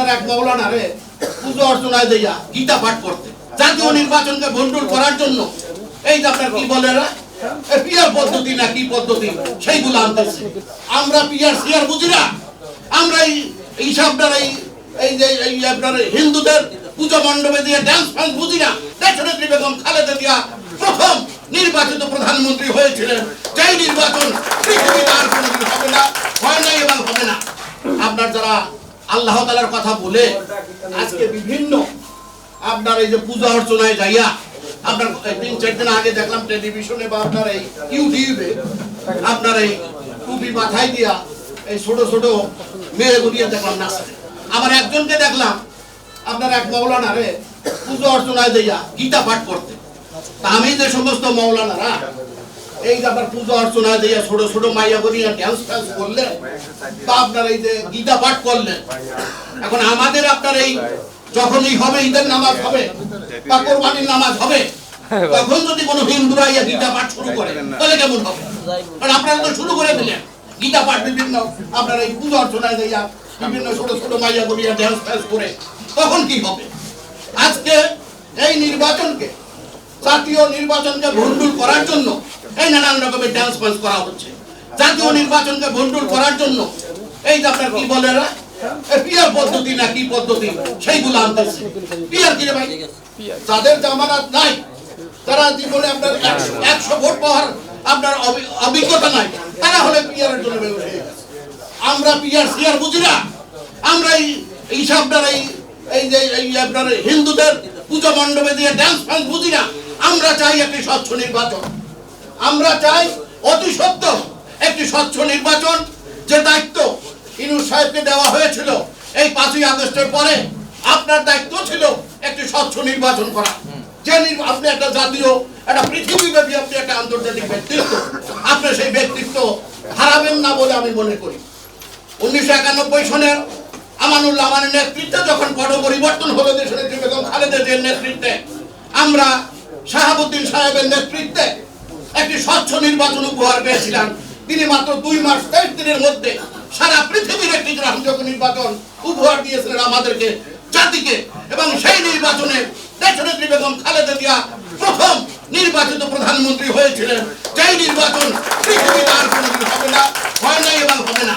আপনার এক মৌলানা রে, পুজো অর্চনায় দিয়া গীতা পাঠ করতে। জাতীয় নির্বাচনকে করার জন্য। এই যে আপনার কি বলে? পিয়ার পদ্ধতি না কি পদ্ধতি? সেইগুলো আনতেছে। আমরা পিয়ার সিয়ার আমরা এই এই এই এই যে, এই আপনার হিন্দুদের পূজা মণ্ডপে দিয়ে ড্যান্স ফ্যান্স বুঝি না? বেগম খালেদা জিয়া প্রথম নির্বাচিত প্রধানমন্ত্রী হয়েছিলেন। যেই নির্বাচন পৃথিবীতে আর কোনোদিন হবে না, হয় নাই এবং হবে না। আপনার যারা আল্লাহ তালার কথা বলে আজকে বিভিন্ন আপনার এই যে পূজা অর্চনায় যাইয়া আপনার তিন, চার দিন আগে দেখলাম টেলিভিশনে বা আপনার এই ইউটিউবে আপনার এই টুপি মাথায় দিয়া এই ছোট ছোট মেয়ে গুলিয়ে দেখলাম নাচতে। আবার একজনকে দেখলাম আপনার এক মৌলানা রে পূজা অর্চনায় দিয়া গীতা পাঠ করতে। তা আমি যে সমস্ত মৌলানারা এই যে আপনার পূজা অর্চনা দিয়ে ছোট ছোট মাইয়া করিয়া ড্যান্স ফ্যান্স করলেন বা আপনার এই যে গীতা পাঠ করলেন এখন আমাদের আপনার এই যখনই হবে, ঈদের নামাজ হবে, বা কোরবানির নামাজ হবে, তখন যদি কোনো হিন্দুরা ইয়া গীতা পাঠ শুরু করে, তাহলে কেমন হবে? কারণ আপনারা তো শুরু করে দিলেন, গীতা পাঠ বিভিন্ন আপনার এই পূজা অর্চনায় দিয়া বিভিন্ন ছোট ছোট মাইয়া করিয়া ড্যান্স ফ্যান্স করে, তখন কি হবে? আজকে এই নির্বাচনকে, জাতীয় নির্বাচনকে ভণ্ডুল করার জন্য এই নানান রকমের ডান্স ফান্স করা হচ্ছে। জাতীয় নির্বাচনকে ভণ্ডুল করার জন্য এই যে আপনার কি বলে এরা? পিয়ার পদ্ধতি না কি পদ্ধতি? সেইগুলো আনতেছে। পিয়ার ভাই? নাই, তারা জীবনে আপনার একশো- ভোট পাওয়ার আপনার অভিজ্ঞতা নাই, তারা হলে পিয়ারের জন্য আমরা পিয়ার সিয়ার বুঝি না। আমরা এই এই সব আপনার এই এই যে এই আপনার হিন্দুদের পূজা মণ্ডপে দিয়ে ড্যান্স ফ্যান্স বুঝি না। আমরা চাই একটি স্বচ্ছ নির্বাচন। আমরা চাই অতি সত্য একটি স্বচ্ছ নির্বাচন। যে দায়িত্ব ইনুস সাহেবকে দেওয়া হয়েছিল এই পাঁচই আগস্টের পরে, আপনার দায়িত্ব ছিল একটি স্বচ্ছ নির্বাচন করা। যে আপনি একটা জাতীয়, একটা পৃথিবীব্যাপী আপনি একটা আন্তর্জাতিক ব্যক্তিত্ব, আপনি সেই ব্যক্তিত্ব হারাবেন না বলে আমি মনে করি। উনিশশো একানব্বই সনের আমানুল্লাহ আমানের নেতৃত্বে যখন পট পরিবর্তন হলো দেশের বেগম খালেদা জিয়ার নেতৃত্বে, আমরা শাহাবুদ্দিন সাহেবের নেতৃত্বে স্বচ্ছ নির্বাচন উপহার পেয়েছিলাম। তিনি মাত্র দুই মাস, তেইশ দিনের মধ্যে সারা পৃথিবীর একটি গ্রহণযোগ্য নির্বাচন উপহার দিয়েছিলেন আমাদেরকে, জাতিকে। এবং সেই নির্বাচনে দেশনেত্রী বেগম খালেদা জিয়া প্রথম নির্বাচিত প্রধানমন্ত্রী হয়েছিলেন। যেই নির্বাচন পৃথিবীতে আর কোনোদিন হবে না, হয় নাই এবং হবে না।